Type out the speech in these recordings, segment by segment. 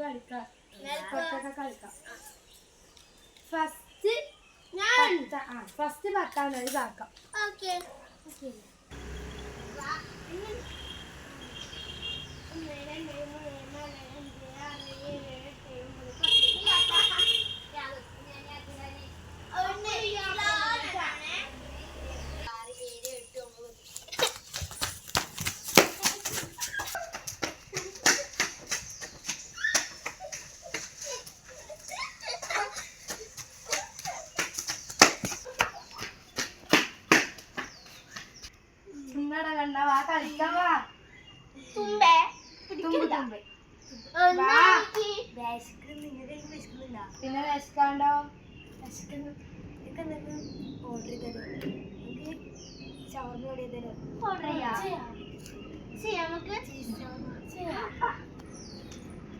കളിക്കാം. കുറച്ചൊക്കെ കളിക്കാം. ഫസ്റ്റ് ഞാൻ. ആ ഫസ്റ്റ് പത്താം തീയതി ഇതാക്കാം ഓക്കെ. വാ വാ. തുമ്പേ തുമ്പ്. പിന്നെ ഓർഡർ ചെയ്യാം. ചെയ്യാം. നമുക്ക്.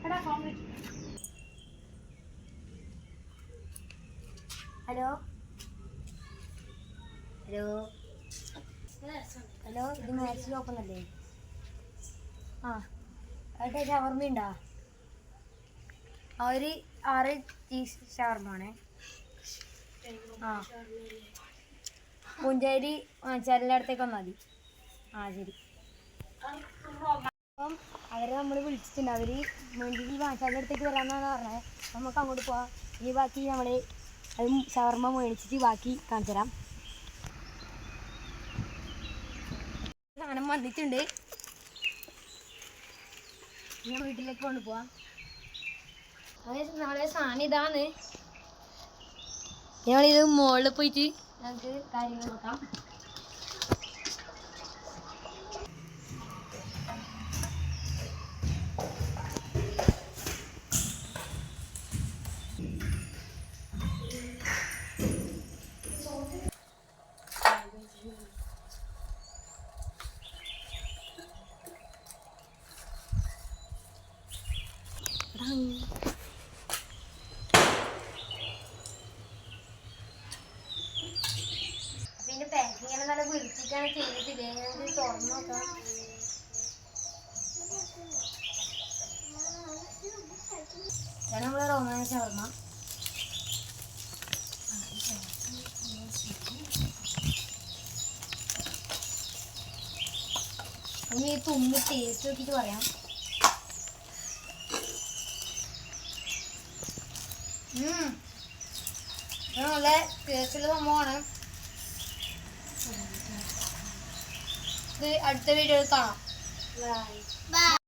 എടാ ഫോൺ ഹലോ? ഹലോ? ഹലോ ഇത് മാച്ച് ഓപ്പൺ അല്ലേ ആ ഏട്ടാ ഷവർമ ഉണ്ടോ ഒരു ആറ് ചീസ് ഷവർമ ആണേ ആ പുഞ്ചേരി ചെല്ലടത്തേക്ക് വന്നാൽ മതി. ആ ശരി. അപ്പം അവരെ നമ്മൾ വിളിച്ചിട്ടുണ്ട്. അവർ മുൻപിൽ വാങ്ങിച്ചാലിന്റെ അടുത്തേക്ക് വരാമെന്നാണ് പറഞ്ഞത്. നമുക്ക് അങ്ങോട്ട് പോവാം. ഇനി ബാക്കി നമ്മൾ അത് ഷവർമ മേടിച്ചിട്ട് ബാക്കി കാണിച്ചു തരാം സാധനം വന്നിട്ടുണ്ട്. ഞാൻ വീട്ടിലേക്ക് കൊണ്ടുപോവാം നമ്മളെ സാധനം ഇതാണ്. ഞങ്ങളിത് മുകളിൽ പോയിട്ട് ഞങ്ങൾക്ക് കാര്യങ്ങൾ നോക്കാം. പിന്നെ പാക്കിങ് എല്ലാം നല്ല വിളിച്ചിട്ടാണ് ചെയ്തിട്ടില്ലേ ഞാൻ തുറന്നു നോക്കാം. നമ്മളെ റോമാന ഇനി ഈ തുമ്മി ടേസ്റ്റ് നോക്കിയിട്ട് പറയാം ഉം. ഇത് നല്ല ടേസ്റ്റുള്ള സംഭവമാണ്. അടുത്ത വീഡിയോയിൽ കാണാം. ബൈ